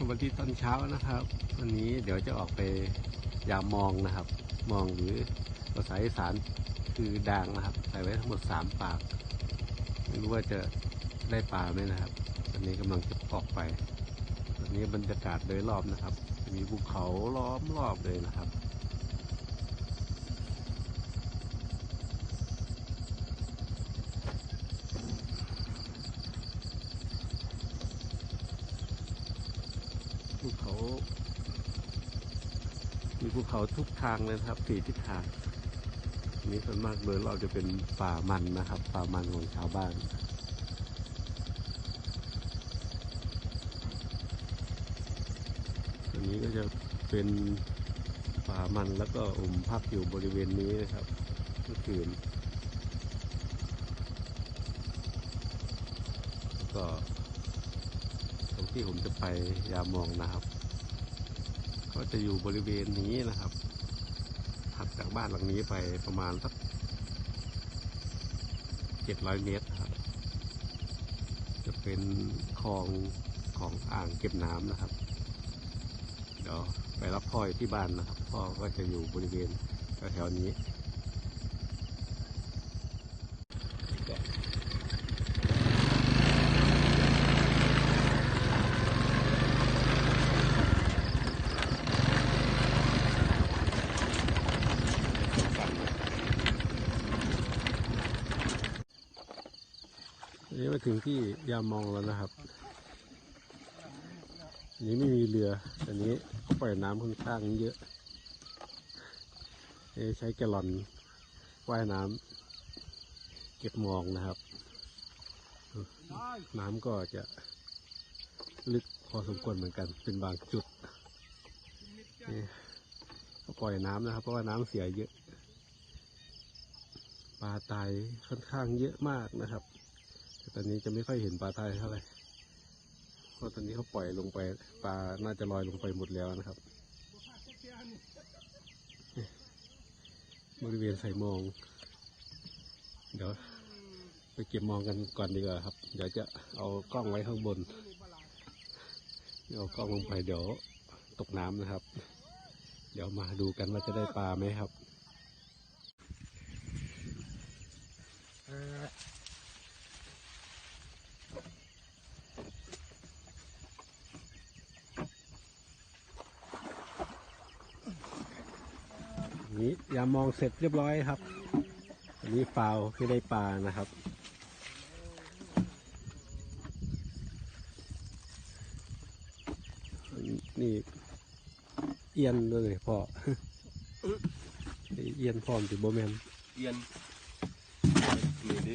สวัสดีตอนเช้านะครับ วันนี้เดี๋ยวจะออกไปยามมองนะครับ มองหรือภาษาอีสานคือด่างนะครับ ใส่ไว้ทั้งหมดสามปากไม่รู้ว่าจะได้ปลาไหมนะครับวันนี้กำลังจะออกไปวันนี้บรรยากาศโดยรอบนะครับ มีภูเขาล้อมรอบเลยนะครับ ภูเขา มีภูเขาทุกทางเลยครับสี่ทิศทางนนี้ส่วนมากโดยเราจะเป็นป่ามันนะครับ ป่ามันของชาวบ้านอันนี้ก็จะเป็นป่ามันแล้วก็อมพักอยู่บริเวณนี้นะครับเมื่อคืนก็ตรงที่ผมจะไปยามองนะครับ ก็จะอยู่บริเวณนี้นะครับถัดจากบ้านหลังนี้ไปประมาณสักเจ็ดร้อยเมตรครับ จะเป็นคลองของอ่างเก็บน้ำนะครับ เดี๋ยวไปรับพ่อยที่บ้านนะครับ พ่อก็จะอยู่บริเวณแถวๆนี้ นี้มาถึงที่ยามองแล้วนะครับอันนี้ไม่มีเรืออันนี้ปล่อยน้ำค่อนข้างเยอะเอ่อใช้แกลลอนว่ายน้ำเก็บมองนะครับ น้ำก็จะลึกพอสมควรเหมือนกัน เป็นบางจุดก็ปล่อยน้ำนะครับ เพราะว่าน้ำเสียเยอะปลาตายค่อนข้างเยอะมากนะครับ ตอนนี้จะไม่ค่อยเห็นปลาตายเท่าไหร่เพราะตอนนี้เขาปล่อยลงไป ปลาน่าจะลอยลงไปหมดแล้วนะครับ บริเวณใส่มอง เดี๋ยวไปเก็บมองกันก่อนดีกว่าครับ เดี๋ยวจะเอากล้องไว้ข้างบน เอากล้องลงไปเดี๋ยวตกน้ำนะครับ เดี๋ยวมาดูกันว่าจะได้ปลาไหมครับ นนี้ยามองเสร็จเรียบร้อยครับ อันนี้ฟาวคือได้ปลานะครับ นี่เอียนเลยพ่อนี่เอียนพร้อมติโบแมนเอียนนี่ดิ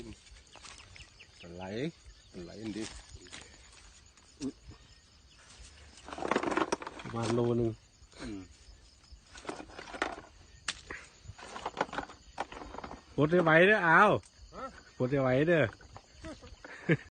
มันไหลมันไหลอันดิประมาณโลหนึ่ง อืม ปลดได้ไหวเด้ออ้าวปลดได้ไหวเด้อ